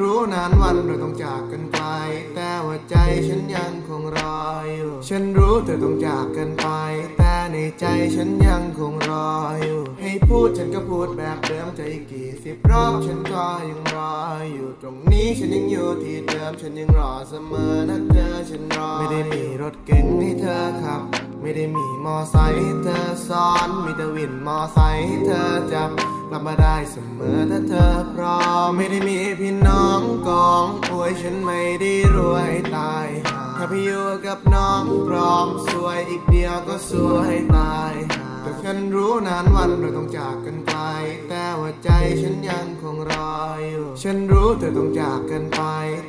รู้นานวันเราต้องจากกันไป แต่ว่าใจฉันยังคงรออยู่ ฉันรู้เธอต้องจากกันไป แต่ในใจฉันยังคงรออยู่ ให้พูดฉันก็พูดแบบเดิมใจกี่สิบรอบฉันก็ยังรออยู่ ตรงนี้ฉันยังอยู่ที่เดิมฉันยังรอเสมอนะเธอฉันรอ ไม่ได้มีรถเก๋งให้เธอขับ ไม่ได้มีมอไซค์ให้เธอซ้อน มีแต่วินมอไซค์ให้เธอจับ กลับมาได้เสมอถ้าเธอพร้อมไม่ได้มีพี่น้องกองอวยฉันไม่ได้รวยตายหาถ้าพี่อยู่กับน้องพร้อมสวยอีกเดียวก็สวยตายหาแต่ฉันรู้นานวันเราต้องจากกันไปแต่ว่าใจฉันยังคงรออยู่ ฉันรู้เธอต้องจากกันไป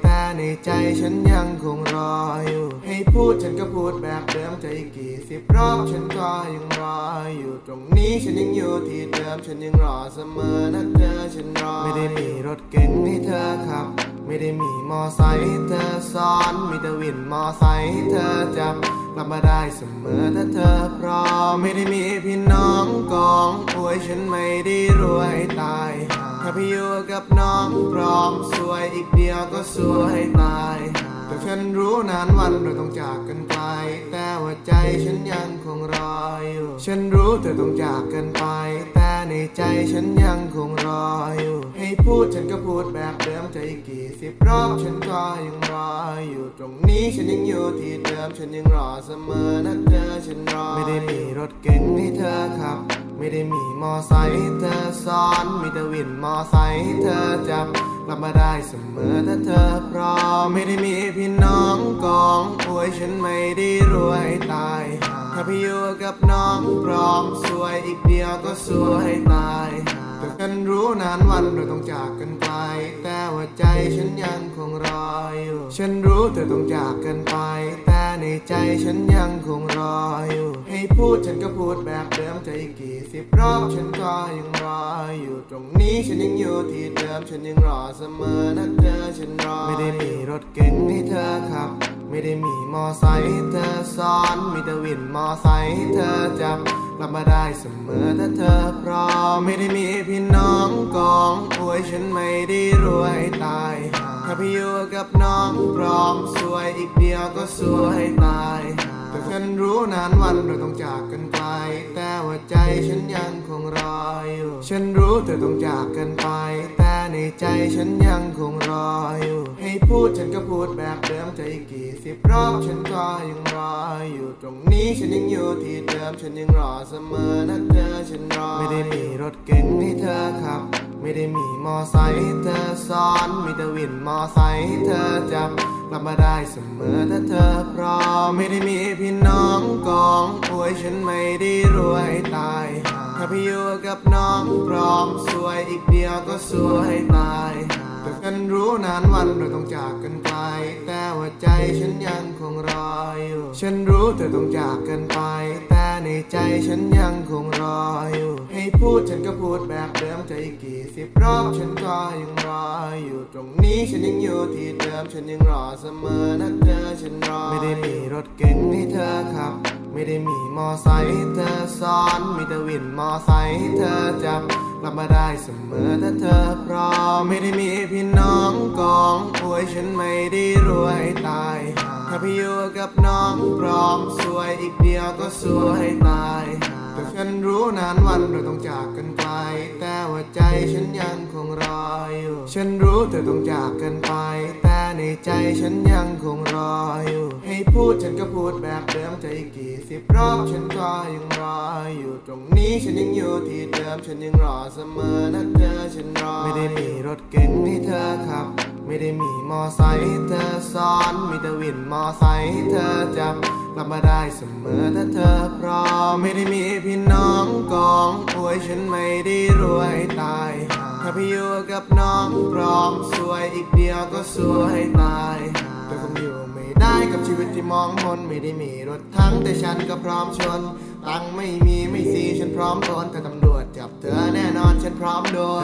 แต่ ในใจฉันยังคงรออยู่ ให้พูดฉันก็พูดแบบเดิมใจกี่สิบรอบฉันก็ยังรออยู่ตรงนี้ฉันยังอยู่ที่เดิมฉันยังรอเสมอนะเธอฉันรอ ไม่ได้มีรถเก๋งให้เธอขับ ไม่ได้มีมอไซค์เธอซ้อนมีแต่วินมอไซค์เธอจับกลับมาได้เสมอถ้าเธอพร้อมไม่ได้มีพี่น้องกองอวยฉันไม่ได้รวยตายหาถ้าพี่อยู่กับน้องพร้อมสวยอีกเดียวก็สวยตายหาแต่ฉันรู้นานวันเราต้องจากกันไป แต่ว่าใจฉันยังคงรออยู่ ฉันรู้เธอต้องจากกันไป แต่ในใจฉันยังคงรออยู่ พูดฉันก็พูดแบบเดิมใจกี่สิบรอบฉันก็ยังรออยู่ตรงนี้ฉันยังอยู่ที่เดิมฉันยังรอเสมอนะเธอฉันรอ ไม่ได้มีรถเก๋งให้เธอขับ ไม่ได้มีมอไซค์ให้เธอซ้อนมีแต่วินมอไซค์ให้เธอจับกลับมาได้เสมอถ้าเธอพร้อมไม่ได้มีพี่น้องกองอวยฉันไม่ได้รวยตาย ถ้าพี่อยู่กับน้องพร้อมสวยอีกเดียวก็สวยตายหาแต่ฉันรู้นานวันเราต้องจากกันไป แต่ว่าใจฉันยังคงรออยู่ ฉันรู้เธอต้องจากกันไป แต่ในใจฉันยังคงรออยู่ ให้พูดฉันก็พูดแบบเดิมใจกี่สิบรอบฉันก็ยังรออยู่ ตรงนี้ฉันยังอยู่ที่เดิมฉันยังรอเสมอนะเธอฉันรอ ไม่ได้มีรถเก๋งให้เธอขับ ไม่ได้มีมอไซค์ให้เธอซ้อน มีแต่วินมอไซค์ให้เธอจับกลับมาได้เสมอถ้าเธอพร้อม ไม่ได้มีพี่น้องกองอวยฉันไม่ได้รวยตายหาถ้าพี่อยู่กับน้องพร้อมสวยอีกเดียวก็สวยตายหาแต่ฉันรู้นานวันเราต้องจากกันไป แต่ว่าใจฉันยัง คงรออยู่ ฉันรู้เธอต้องจากกันไป แต่ในใจฉันยังคงรออยู่ ให้พูดฉันก็พูดแบบเดิมใจกี่สิบรอบฉันก็ยังรออยู่ ตรงนี้ฉันยังอยู่ที่เดิมฉันยังรอเสมอนะเธอฉันรอ ไม่ได้มีรถเก๋งให้เธอขับ ไม่ได้มีมอไซค์ให้เธอซ้อน มีแต่วินมอไซค์ให้เธอจับกลับมาได้เสมอถ้าเธอพร้อมไม่ได้มีพี่น้องกองอวยฉันไม่ได้รวยตายหา พี่อยู่กับน้องพร้อมสวยอีกเดียวก็สวยตายหาแต่ฉันรู้นานวันเราต้องจากกันไป แต่ว่าใจฉันยังคงรออยู่ ฉันรู้เธอต้องจากกันไป แต่ในใจฉันยังคงรออยู่ ให้พูดฉันก็พูดแบบเดิมใจกี่สิบรอบฉันก็ยังรออยู่ ตรงนี้ฉันยังอยู่ที่เดิมฉันยังรอเสมอนะเธอฉันรอ ไม่ได้มีรถเก๋งให้เธอขับ ไม่ได้มีมอไซค์ให้เธอซ้อนมีแต่วินมอไซค์ให้เธอจับกลับมาได้เสมอถ้าเธอพร้อมไม่ได้มีพี่น้องกองอวยฉันไม่ได้รวยตายหาถ้าพี่อยู่กับน้องพร้อมสวยอีกเดียวก็สวยตายหาแต่ฉันรู้นานวันเราต้องจากกันไป แต่ว่าใจฉันยังคงรออยู่ ฉันรู้เธอต้องจากกันไปแต่ ในใจฉันยังคงรออยู่ ให้พูดฉันก็พูดแบบเดิมใจกี่สิบรอบฉันก็ยังรออยู่ตรงนี้ฉันยังอยู่ที่เดิมฉันยังรอเสมอนะเธอฉันรอ ไม่ได้มีรถเก๋งให้เธอขับ ไม่ได้มีมอไซค์ให้เธอซ้อนมีแต่วินมอไซค์ให้เธอจับกลับมาได้เสมอถ้าเธอพร้อมไม่ได้มีพี่น้องกองอวยฉันไม่ได้รวยตายหา ถ้าพี่อยู่กับน้องพร้อมสวยอีกเดียวก็สวยให้ตายหาแต่คงอยู่ไม่ได้กับชีวิตที่มองมนไม่ได้มีรถทั้งแต่ฉันก็พร้อมชน ตังไม่มีไม่ซีฉันพร้อมโดนถ้าตำรวจจับเธอแน่นอนฉันพร้อมโดน